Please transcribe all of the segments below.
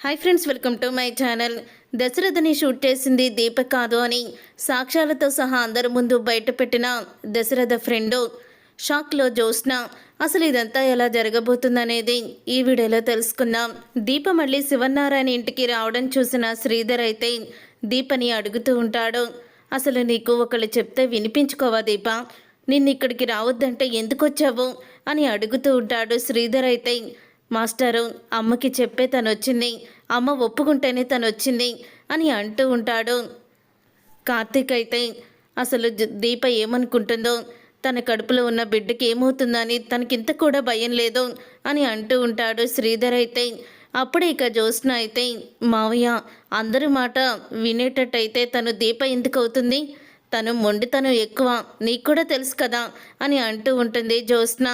Hi friends welcome to my channel దశరథని shoot చేసింది దీప కాదు అని సాక్ష్యాలతో సహా అందరి ముందు బయటపెట్టిన దశరథ ఫ్రెండు షాక్లో జోస్న అసలు ఇదంతా ఎలా జరగబోతుందనేది ఈ వీడియోలో తెలుసుకుందాం. దీప మళ్ళీ శివనారాయణ ఇంటికి రావడం చూసిన శ్రీధర్ అయితే దీపని అడుగుతూ ఉంటాడు. అసలు నీకు ఒకళ్ళు చెప్తే వినిపించుకోవా దీప? నిన్ను ఇక్కడికి రావద్దంటే ఎందుకు వచ్చావు అని అడుగుతూ ఉంటాడు శ్రీధర్ అయితే మాస్టరు అమ్మకి చెప్పే తను వచ్చింది అమ్మ ఒప్పుకుంటేనే తను వచ్చింది అని అంటూ ఉంటాడు. కార్తీక్ అయితే అసలు దీప ఏమనుకుంటుందో తన కడుపులో ఉన్న బిడ్డకి ఏమవుతుందని తనకింత కూడా భయం లేదు అని అంటూ ఉంటాడు శ్రీధర్ అయితే. అప్పుడే ఇక జ్యోత్స్న అయితే మావయ్య అందరి మాట వినేటట్టయితే తను దీప ఎందుకు అవుతుంది తను మొండితనం ఎక్కువ నీకు కూడా తెలుసు కదా అని అంటూ ఉంటుంది జ్యోత్స్న.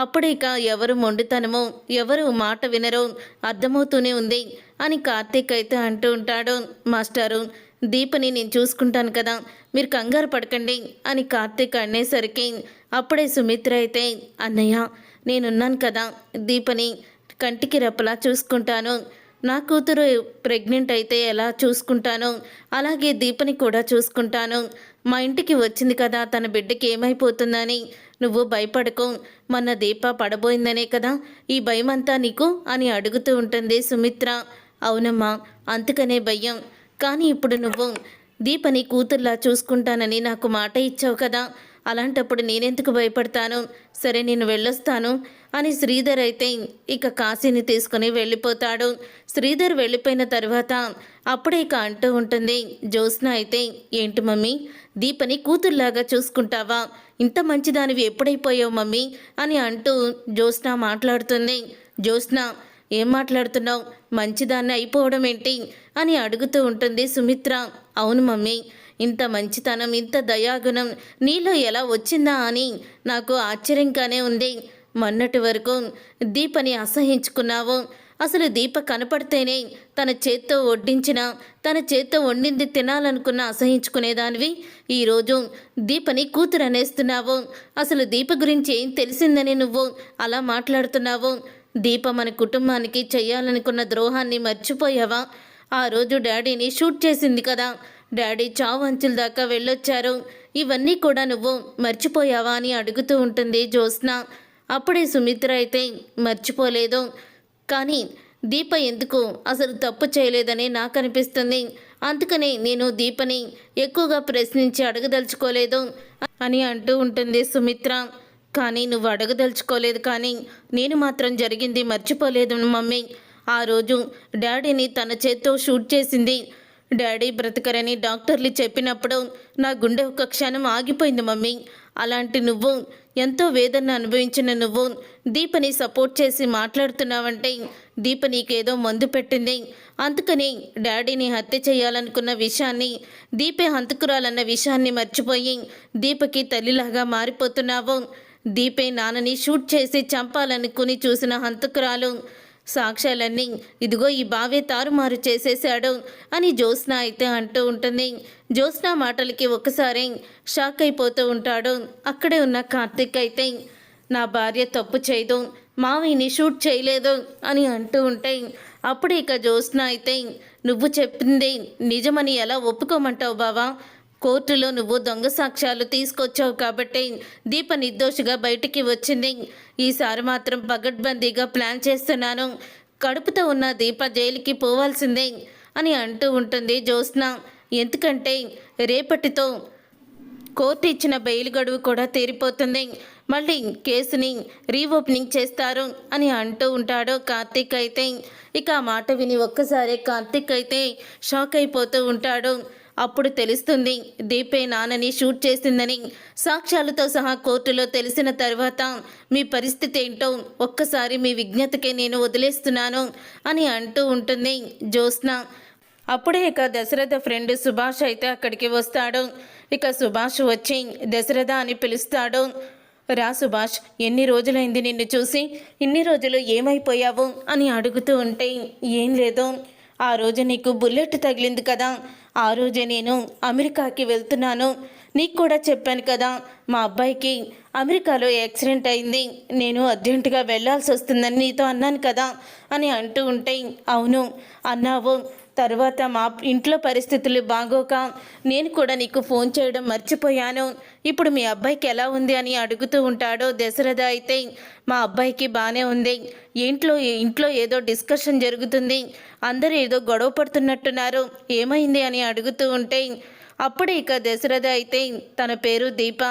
అప్పుడు ఇక ఎవరు మొండితనమో ఎవరు మాట వినరో అర్థమవుతూనే ఉంది అని కార్తీక్ అయితే అంటూ ఉంటాడు. మాస్టారు దీపని నేను చూసుకుంటాను కదా మీరు కంగారు పడకండి అని కార్తీక్ అనేసరికి అప్పుడే సుమిత్ర అయితే అన్నయ్య నేనున్నాను కదా దీపని కంటికి రెప్పలా చూసుకుంటాను. నా కూతురు ప్రెగ్నెంట్ అయితే ఎలా చూసుకుంటాను? అలాగే దీపని కూడా చూసుకుంటాను. మా ఇంటికి వచ్చింది కదా తన బిడ్డకి ఏమైపోతుందని నువ్వు భయపడకు. మొన్న దీప పడబోయిందనే కదా? ఈ భయం అంతా నీకు అని అడుగుతూ ఉంటుంది సుమిత్ర. అవునమ్మా అందుకనే భయం. కానీ ఇప్పుడు నువ్వు దీపని కూతుర్లా చూసుకుంటానని నాకు మాట ఇచ్చావు కదా. అలాంటప్పుడు నేనెందుకు భయపడతాను? సరే నేను వెళ్ళొస్తాను అని శ్రీధర్ అయితే ఇక కాశీని తీసుకుని వెళ్ళిపోతాడు. శ్రీధర్ వెళ్ళిపోయిన తర్వాత అప్పుడే ఇక అంటూ ఉంటుంది జ్యోత్స్న అయితే ఏంటి మమ్మీ? దీపని కూతుర్లాగా చూసుకుంటావా? ఇంత మంచిదానివి ఎప్పుడైపోయావు మమ్మీ? అని అంటూ జ్యోత్స్న మాట్లాడుతుంది. జ్యోత్స్న ఏం మాట్లాడుతున్నావు? మంచిదాన్ని అయిపోవడం ఏంటి? అని అడుగుతూ ఉంటుంది సుమిత్ర. అవును మమ్మీ ఇంత మంచితనం ఇంత దయాగుణం నీలో ఎలా వచ్చిందా అని నాకు ఆశ్చర్యంగానే ఉంది. మొన్నటి వరకు దీపని అసహించుకున్నావు. అసలు దీప కనపడితేనే తన చేత్తో వడ్డించిన తన చేత్తో వండింది తినాలనుకున్న అసహించుకునేదానివి. ఈరోజు దీపని కూతురు అనేస్తున్నావు అసలు దీప గురించి ఏం తెలిసిందని నువ్వు అలా మాట్లాడుతున్నావు? దీప మన కుటుంబానికి చేయాలనుకున్న ద్రోహాన్ని మర్చిపోయావా? ఆ రోజు డాడీని షూట్ చేసింది కదా. డాడీ చావు అంచుల దాకా వెళ్ళొచ్చారు. ఇవన్నీ కూడా నువ్వు మర్చిపోయావా అని అడుగుతూ ఉంటుంది జ్యోత్స్న. అప్పుడే సుమిత్ర అయితే మర్చిపోలేదు. కానీ దీప ఎందుకు అసలు తప్పు చేయలేదని నాకు అనిపిస్తుంది. అందుకనే నేను దీపని ఎక్కువగా ప్రశ్నించి అడగదలుచుకోలేదు అని అంటూ ఉంటుంది సుమిత్ర. కానీ నువ్వు అడగదలుచుకోలేదు కానీ నేను మాత్రం జరిగింది మర్చిపోలేదు మమ్మీ. ఆ రోజు డాడీని తన చేత్తో షూట్ చేసింది డాడీ బ్రతకరని డాక్టర్లు చెప్పినప్పుడు నా గుండె ఒక క్షణం ఆగిపోయింది మమ్మీ. అలాంటి నువ్వు ఎంతో వేదన అనుభవించిన నువ్వు దీపని సపోర్ట్ చేసి మాట్లాడుతున్నావంటే దీప నీకేదో మందు పెట్టింది. అందుకని డాడీని హత్య చేయాలనుకున్న విషయాన్ని దీపే హంతకురాలన్న విషయాన్ని మర్చిపోయి దీపకి తల్లిలాగా మారిపోతున్నావు. దీపే నాన్నని షూట్ చేసి చంపాలనుకుని చూసిన హంతకురాలు సాక్ష్యాలన్నీ ఇదిగో ఈ బావే తారుమారు చేసేశాడు అని జ్యోత్స్న అయితే అంటూ ఉంటుంది. జ్యోత్స్న మాటలకి ఒక్కసారి షాక్ అయిపోతూ ఉంటాడు. అక్కడే ఉన్న కార్తిక్ అయితే నా భార్య తప్పు చేయదు మావిని షూట్ చేయలేదు అని అంటూ ఉంటే అప్పుడు ఇక జ్యోత్స్న అయితే నువ్వు చెప్పింది నిజమని ఎలా ఒప్పుకోమంటావు బావా? కోర్టులో నువ్వు దొంగ సాక్ష్యాలు తీసుకొచ్చావు కాబట్టి దీప నిర్దోషిగా బయటికి వచ్చింది. ఈసారి మాత్రం పగడ్బందీగా ప్లాన్ చేస్తున్నాను. కడుపుతో ఉన్న దీప జైలుకి పోవాల్సిందే అని అంటూ ఉంటుంది జ్యోత్స్న. ఎందుకంటే రేపటితో కోర్టు ఇచ్చిన బెయిల్ గడువు కూడా తీరిపోతుంది. మళ్ళీ కేసుని రీఓపెనింగ్ చేస్తారు అని అంటూ ఉంటాడు కార్తీక్ అయితే. ఇక ఆ మాట విని ఒక్కసారి కార్తీక్ అయితే షాక్ అయిపోతూ ఉంటాడు. అప్పుడు తెలుస్తుంది దీపే నాన్నని షూట్ చేసిందని. సాక్ష్యాలతో సహా కోర్టులో తెలిసిన తర్వాత మీ పరిస్థితి ఏంటో ఒక్కసారి మీ విజ్ఞతకే నేను వదిలేస్తున్నాను అని అంటూ ఉంటుంది జ్యోత్స్న. అప్పుడే ఇక దశరథ ఫ్రెండ్ సుభాష్ అయితే అక్కడికి వస్తాడు. ఇక సుభాష్ వచ్చి దశరథ అని పిలుస్తాడు. రా సుభాష్ ఎన్ని రోజులైంది నిన్ను చూసి? ఇన్ని రోజులు ఏమైపోయావు? అని అడుగుతూ ఉంటే ఏం లేదు. ఆ రోజు నీకు బుల్లెట్ తగిలింది కదా. ఆ రోజే నేను అమెరికాకి వెళ్తున్నాను. నీకు కూడా చెప్పాను కదా మా అబ్బాయికి అమెరికాలో యాక్సిడెంట్ అయింది. నేను అర్జెంటుగా వెళ్ళాల్సి వస్తుందని నీతో అన్నాను కదా అని అంటూ ఉంటే అవును అన్నావు. తర్వాత మా ఇంట్లో పరిస్థితులు బాగోక నేను కూడా నీకు ఫోన్ చేయడం మర్చిపోయాను. ఇప్పుడు మీ అబ్బాయికి ఎలా ఉంది అని అడుగుతూ ఉంటాడో దశరథ అయితే మా అబ్బాయికి బాగానే ఉంది. ఇంట్లో ఇంట్లో ఏదో డిస్కషన్ జరుగుతుంది. అందరూ ఏదో గొడవ పడుతున్నట్టున్నారు. ఏమైంది అని అడుగుతూ ఉంటే అప్పుడే ఇక దశరథ అయితే తన పేరు దీప.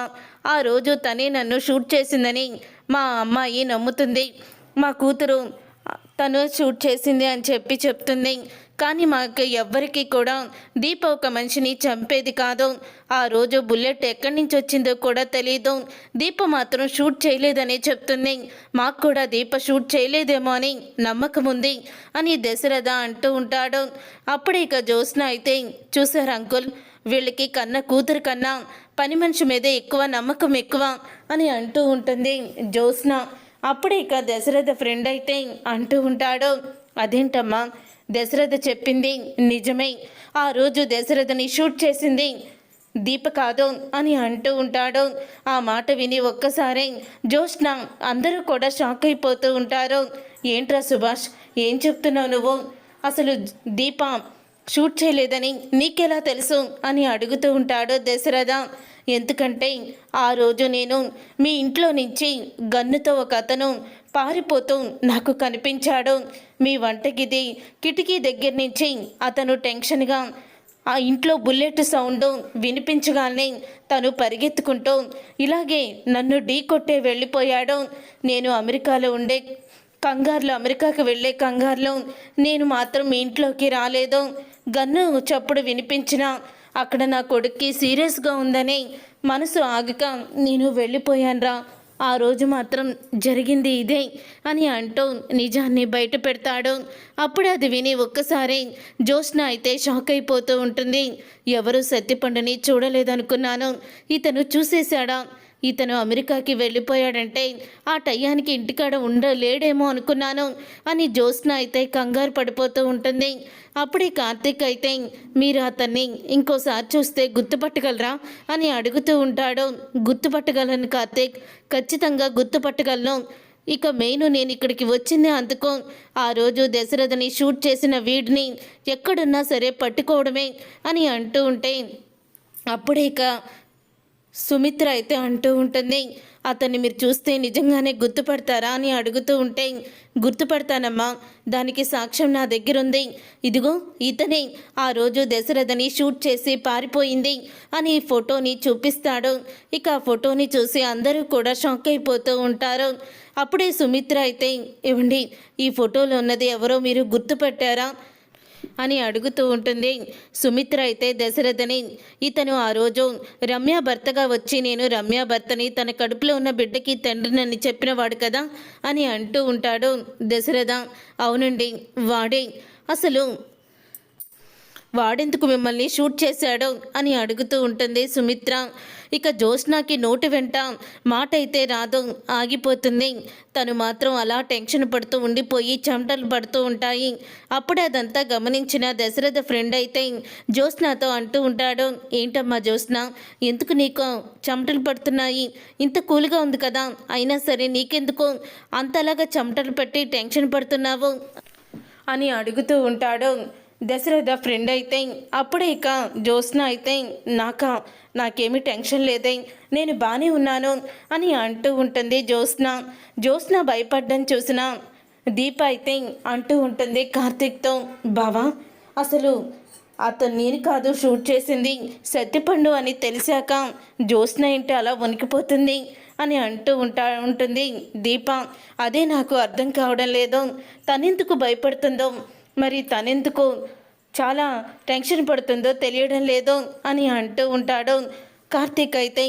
ఆ రోజు తనే నన్ను షూట్ చేసిందని మా అమ్మాయి నమ్ముతుంది. మా కూతురు తను షూట్ చేసింది అని చెప్పి చెప్తుంది. కానీ మాకు ఎవ్వరికీ కూడా దీప ఒక మనిషిని చంపేది కాదు. ఆ రోజు బుల్లెట్ ఎక్కడి నుంచి వచ్చిందో కూడా తెలియదు దీప మాత్రం షూట్ చేయలేదని చెప్తుంది. మాకు కూడా దీప షూట్ చేయలేదేమో అని నమ్మకం ఉంది అని దశరథ అంటూ ఉంటాడు. అప్పుడే ఇక జ్యోత్స్న అయితే చూసారు అంకుల్ వీళ్ళకి కన్న కూతురు కన్నా పని మనిషి మీద ఎక్కువ నమ్మకం ఎక్కువ అని అంటూ ఉంటుంది జ్యోత్స్న. అప్పుడే ఇక దశరథ ఫ్రెండ్ అయితే అంటూ ఉంటాడు. అదేంటమ్మా దశరథ చెప్పింది నిజమే. ఆ రోజు దశరథని షూట్ చేసింది దీప కాదు అని అంటూ ఉంటాడు. ఆ మాట విని ఒక్కసారి జ్యోష్ణ అందరూ కూడా షాక్ అయిపోతూ ఉంటారు. ఏంట్రా సుభాష్ ఏం చెప్తున్నావు నువ్వు? అసలు దీప షూట్ చేయలేదని నీకెలా తెలుసు? అని అడుగుతూ ఉంటాడు దశరథ. ఎందుకంటే ఆ రోజు నేను మీ ఇంట్లో నుంచి గన్నుతో ఒక అతను పారిపోతూ నాకు కనిపించాడు. మీ వంటగిది కిటికీ దగ్గర నుంచి అతను టెన్షన్గా ఆ ఇంట్లో బుల్లెట్ సౌండ్ వినిపించగానే తను పరిగెత్తుకుంటూ ఇలాగే నన్ను ఢీ కొట్టే వెళ్ళిపోయాడు. నేను అమెరికాలో ఉండే కంగారులో అమెరికాకి వెళ్ళే కంగారులో నేను మాత్రం మీ ఇంట్లోకి రాలేదు. గన్ను చప్పుడు వినిపించిన అక్కడ నా కొడుక్కి సీరియస్గా ఉందని మనసు ఆగక నేను వెళ్ళిపోయానురా. ఆ రోజు మాత్రం జరిగింది ఇదే అని అంటూ నిజాన్ని బయట పెడతాడు. అప్పుడు అది విని ఒక్కసారి జ్యోత్స్న అయితే షాక్ అయిపోతూ ఉంటుంది. ఎవరు సత్యపండుని చూడలేదనుకున్నాను. ఇతను చూసేశాడా? ఇతను అమెరికాకి వెళ్ళిపోయాడంటే ఆ టయానికి ఇంటికాడ ఉండలేడేమో అనుకున్నాను అని జ్యోత్స్న అయితే కంగారు పడిపోతూ ఉంటుంది. అప్పుడే కార్తీక్ అయితే మీరు అతన్ని ఇంకోసారి చూస్తే గుర్తుపట్టగలరా? అని అడుగుతూ ఉంటాడు. గుర్తుపట్టగలను కార్తీక్. ఖచ్చితంగా గుర్తుపట్టగలను. ఇక మెయిన్ నేను ఇక్కడికి వచ్చింది అందుకో. ఆ రోజు దశరథని షూట్ చేసిన వీడిని ఎక్కడున్నా సరే పట్టుకోవడమే అని అంటూ ఉంటే అప్పుడే ఇక సుమిత్ర అయితే అంటూ ఉంటుంది. అతన్ని మీరు చూస్తే నిజంగానే గుర్తుపడతారా అని అడుగుతూ ఉంటే గుర్తుపడతానమ్మా దానికి సాక్ష్యం నా దగ్గర ఉంది ఇదిగో ఇతనే ఆ రోజు దశరథని షూట్ చేసి పారిపోయింది అని ఈ ఫోటోని చూపిస్తాడు. ఇక ఆ ఫోటోని చూసి అందరూ కూడా షాక్ అయిపోతూ ఉంటారు. అప్పుడే సుమిత్ర అయితే ఇవ్వండి ఈ ఫోటోలో ఉన్నది ఎవరో మీరు గుర్తుపట్టారా? అని అడుగుతూ ఉంటుంది. సుమిత్ర అయితే దశరథని ఇతను ఆ రోజు రమ్య భర్తగా వచ్చి నేను రమ్య భర్తని తన కడుపులో ఉన్న బిడ్డకి తండ్రినని చెప్పినవాడు కదా అని అంటూ ఉంటాడు దశరథ. అవునండి వాడే. అసలు వాడెందుకు మిమ్మల్ని షూట్ చేశాడు అని అడుగుతూ ఉంటుంది సుమిత్ర. ఇక జ్యోత్స్నాకి నోటి వెంట మాట అయితే రాదు ఆగిపోతుంది. తను మాత్రం అలా టెన్షన్ పడుతూ ఉండిపోయి చెమటలు పడుతూ ఉంటాయి. అప్పుడే అదంతా గమనించిన దశరథ ఫ్రెండ్ అయితే జ్యోత్స్నాతో అంటూ ఉంటాడు ఏంటమ్మా జ్యోత్స్న ఎందుకు నీకు చెమటలు పడుతున్నాయి? ఇంత కూల్గా ఉంది కదా అయినా సరే నీకెందుకు అంతలాగా చెమటలు పెట్టి టెన్షన్ పడుతున్నావు? అని అడుగుతూ ఉంటాడు. దశరథ ఫ్రెండ్ అయితే అప్పుడే ఇక జ్యోత్స్న అయితే నాక నాకేమి టెన్షన్ లేదే నేను బాగానే ఉన్నాను అని అంటూ ఉంటుంది జ్యోత్స్న. జ్యోత్స్న భయపడ్డం చూసిన దీప అయితే అంటూ ఉంటుంది కార్తీక్తో బావా అసలు అతను నేను కాదు షూట్ చేసింది సత్యపండు అని తెలిసాక జ్యోత్స్న ఏంటి అలా వణికిపోతుంది అని అంటూ ఉంటా ఉంటుంది దీప. అదే నాకు అర్థం కావడం లేదు. తనెందుకు భయపడుతుందో మరి తనెందుకు చాలా టెన్షన్ పడుతుందో తెలియడం లేదో అని అంటూ ఉంటాడు. కార్తీక్ అయితే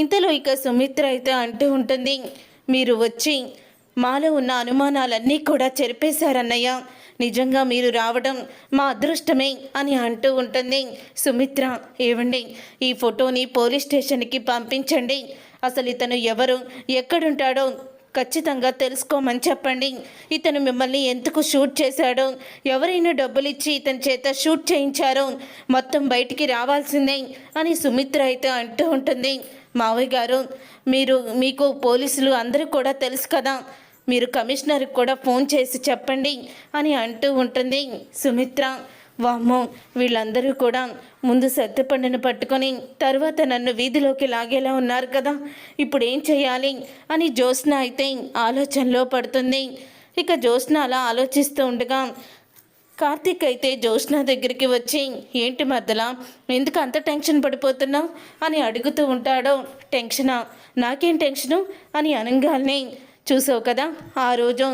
ఇంతలో ఇక సుమిత్ర అయితే అంటూ ఉంటుంది మీరు వచ్చి మాలో ఉన్న అనుమానాలన్నీ కూడా చెరిపేశారన్నయ్య. నిజంగా మీరు రావడం మా అదృష్టమే అని అంటూ ఉంటుంది. సుమిత్ర ఏవండి ఈ ఫోటోని పోలీస్ స్టేషన్కి పంపించండి. అసలు ఇతను ఎవరు? ఎక్కడుంటాడో ఖచ్చితంగా తెలుసుకోమని చెప్పండి. ఇతను మిమ్మల్ని ఎందుకు షూట్ చేశాడో? ఎవరైనా డబ్బులు ఇచ్చి ఇతని చేత షూట్ చేయించారో? మొత్తం బయటికి రావాల్సిందే అని సుమిత్ర అయితే అంటూ ఉంటుంది. మావయ్య గారు మీరు మీకు పోలీసులు అందరూ కూడా తెలుసు కదా. మీరు కమిషనర్కి కూడా ఫోన్ చేసి చెప్పండి అని అంటూ ఉంటుంది సుమిత్ర. వామ్మో వీళ్ళందరూ కూడా ముందు సత్యపండును పట్టుకొని తర్వాత నన్ను వీధిలోకి లాగేలా ఉన్నారు కదా. ఇప్పుడు ఏం చేయాలి? అని జ్యోత్స్న అయితే ఆలోచనలో పడుతుంది. ఇక జ్యోత్స్న అలా ఆలోచిస్తూ ఉండగా కార్తీక్ అయితే జ్యోత్స్న దగ్గరికి వచ్చి ఏంటి మధ్యలా ఎందుకు అంత టెన్షన్ పడిపోతున్నావు? అని అడుగుతూ ఉంటాడో టెన్షనా. నాకేం టెన్షను? అని అనగానే చూసావు కదా ఆ రోజు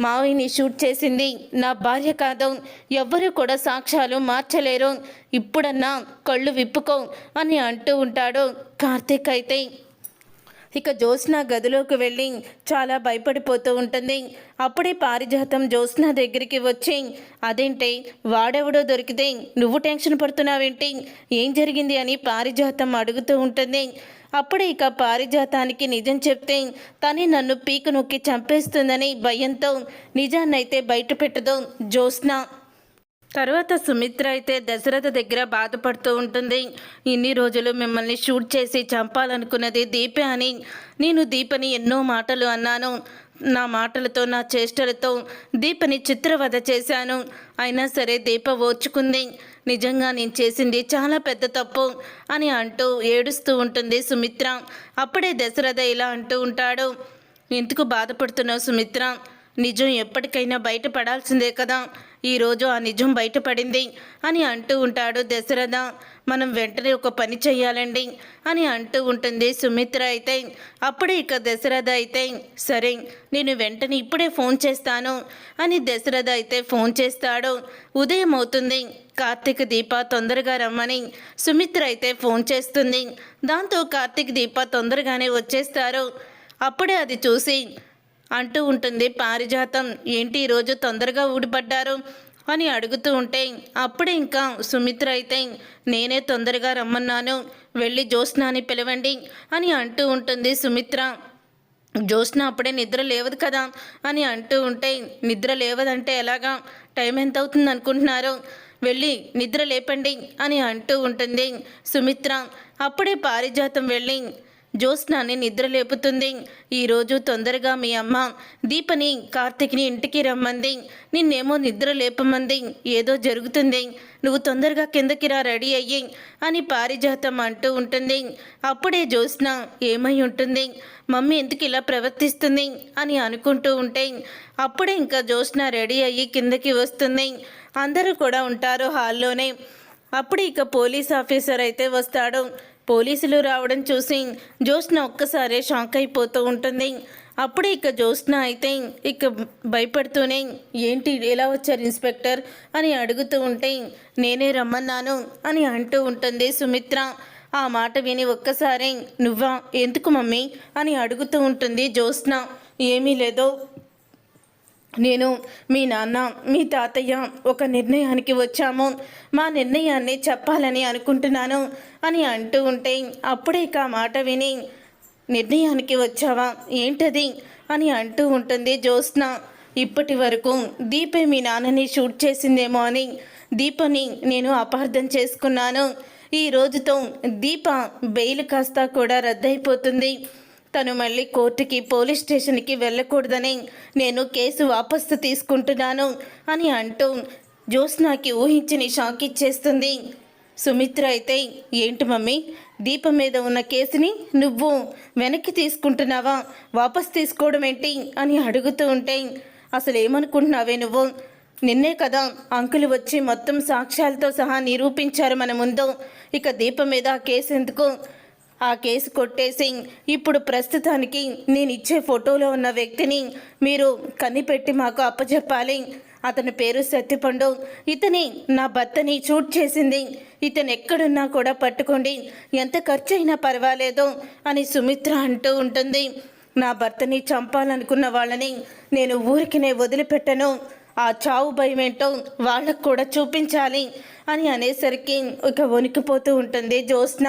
మావిని షూట్ చేసింది. నా భార్య కాదు. ఎవ్వరూ కూడా సాక్ష్యాలు మార్చలేరు. ఇప్పుడన్నా కళ్ళు విప్పుకో అని అంటూ ఉంటాడు కార్తీక్ అయితే. ఇక జ్యోత్స్న గదిలోకి వెళ్ళి చాలా భయపడిపోతూ ఉంటుంది. అప్పుడే పారిజాతం జ్యోత్స్న దగ్గరికి వచ్చి అదేంటి? వాడెవడో దొరికితే నువ్వు టెన్షన్ పడుతున్నావేంటి? ఏం జరిగింది? అని పారిజాతం అడుగుతూ ఉంటుంది. అప్పుడే ఇక పారిజాతానికి నిజం చెప్తే తనే నన్ను పీక నొక్కి చంపేస్తుందని భయంతో నిజాన్నైతే బయట పెట్టదు జ్యోత్స్న. తర్వాత సుమిత్ర అయితే దశరథ దగ్గర బాధపడుతూ ఉంటుంది. ఇన్ని రోజులు మిమ్మల్ని షూట్ చేసి చంపాలనుకున్నది దీపే అని నేను దీపని ఎన్నో మాటలు అన్నాను. నా మాటలతో నా చేష్టలతో దీపని చిత్రవధ చేశాను. అయినా సరే దీప ఓర్చుకుంది. నిజంగా నేను చేసింది చాలా పెద్ద తప్పు అని అంటూ ఏడుస్తూ ఉంటుంది సుమిత్ర. అప్పుడే దశరథ ఇలా అంటూ ఉంటాడు. ఎందుకు బాధపడుతున్నావు సుమిత్ర? నిజం ఎప్పటికైనా బయటపడాల్సిందే కదా. ఈరోజు ఆ నిజం బయటపడింది అని అంటూ ఉంటాడు దశరథ. మనం వెంటనే ఒక పని చెయ్యాలండి అని అంటూ ఉంటుంది సుమిత్ర అయితే. అప్పుడే ఇక దశరథ అయితే సరే నేను వెంటనే ఇప్పుడే ఫోన్ చేస్తాను అని దశరథ అయితే ఫోన్ చేస్తాడు. ఉదయం అవుతుంది. కార్తీక్ దీప తొందరగా రమ్మని సుమిత్ర అయితే ఫోన్ చేస్తుంది. దాంతో కార్తీక్ దీప తొందరగానే వచ్చేస్తారు. అప్పుడే అది చూసి అంటూ ఉంటుంది. పారిజాతం ఏంటి ఈరోజు తొందరగా ఊడిపడ్డారు? అని అడుగుతూ ఉంటే అప్పుడే ఇంకా సుమిత్ర అయితే నేనే తొందరగా రమ్మన్నాను. వెళ్ళి జ్యోత్స్నాని పిలవండి అని అంటూ ఉంటుంది సుమిత్ర. జ్యోత్స్న అప్పుడే నిద్ర లేవదు కదా? అని అంటూ ఉంటే నిద్ర లేవదంటే ఎలాగా? టైం ఎంత అవుతుంది అనుకుంటున్నారు? వెళ్ళి నిద్ర లేపండి అని అంటూ ఉంటుంది సుమిత్ర. అప్పుడే పారిజాతం వెళ్ళి జ్యోత్స్నాని నిద్ర లేపుతుంది. ఈరోజు తొందరగా మీ అమ్మ దీపని కార్తిక్ని ఇంటికి రమ్మంది. నిన్నేమో నిద్ర లేపమంది. ఏదో జరుగుతుంది. నువ్వు తొందరగా కిందకి రా రెడీ అయ్యి అని పారిజాతం అంటూ ఉంటుంది. అప్పుడే జ్యోత్స్న ఏమై ఉంటుంది? మమ్మీ ఎందుకు ఇలా ప్రవర్తిస్తుంది? అని అనుకుంటూ ఉంటే అప్పుడే ఇంకా జ్యోత్స్న రెడీ అయ్యి కిందకి వస్తుంది. అందరూ కూడా ఉంటారు హాల్లోనే. అప్పుడు ఇక పోలీస్ ఆఫీసర్ అయితే వస్తాడు. పోలీసులు రావడం చూసి జ్యోత్స్న ఒక్కసారే షాక్ అయిపోతూ ఉంటుంది. అప్పుడే ఇక జ్యోత్స్న అయితే ఇక భయపడుతూనే ఏంటి ఎలా వచ్చారు ఇన్స్పెక్టర్? అని అడుగుతూ ఉంటే నేనే రమ్మన్నాను అని అంటూ ఉంటుంది సుమిత్ర. ఆ మాట విని ఒక్కసారి నువ్వా? ఎందుకు మమ్మీ? అని అడుగుతూ ఉంటుంది జ్యోత్స్న. ఏమీ లేదో నేను మీ నాన్న మీ తాతయ్య ఒక నిర్ణయానికి వచ్చాము. మా నిర్ణయాన్ని చెప్పాలని అనుకుంటున్నాను అని అంటూ ఉంటే అప్పుడే ఇక ఆ మాట విని నిర్ణయానికి వచ్చావా? ఏంటది? అని అంటూ ఉంటుంది జ్యోత్స్న. ఇప్పటి వరకు దీపే మీ నాన్నని షూట్ చేసిందేమో అని దీపని నేను అపార్థం చేసుకున్నాను. ఈ రోజుతో దీప బెయిల్ కాస్త కూడా రద్దయిపోతుంది. తను మళ్ళీ కోర్టుకి పోలీస్ స్టేషన్కి వెళ్ళకూడదని నేను కేసు వాపసు తీసుకుంటున్నాను అని అంటూ జ్యోత్స్నాకి ఊహించని షాక్ ఇచ్చేస్తుంది. సుమిత్ర అయితే ఏంటి మమ్మీ? దీపం మీద ఉన్న కేసుని నువ్వు వెనక్కి తీసుకుంటున్నావా? వాపస్ తీసుకోవడం ఏంటి? అని అడుగుతూ ఉంటే అసలు ఏమనుకుంటున్నావే నువ్వు? నిన్నే కదా అంకులు వచ్చి మొత్తం సాక్ష్యాలతో సహా నిరూపించారు మన ముందు. ఇక దీపం మీద ఆ కేసు ఎందుకు? ఆ కేసు కొట్టేసి ఇప్పుడు ప్రస్తుతానికి నేను ఇచ్చే ఫోటోలో ఉన్న వ్యక్తిని మీరు కనిపెట్టి మాకు అప్పచెప్పాలి అతని పేరు సత్యపండు. ఇతని నా భర్తని షూట్ చేసింది. ఇతను ఎక్కడున్నా కూడా పట్టుకోండి. ఎంత ఖర్చు అయినా పర్వాలేదు అని సుమిత్ర అంటూ ఉంటుంది. నా భర్తని చంపాలనుకున్న వాళ్ళని నేను ఊరికినే వదిలిపెట్టను. ఆ చావు భయం ఏంటో వాళ్ళకు కూడా చూపించాలి అని అనేసరికి ఇక వణికిపోతూ ఉంటుంది జ్యోత్స్న.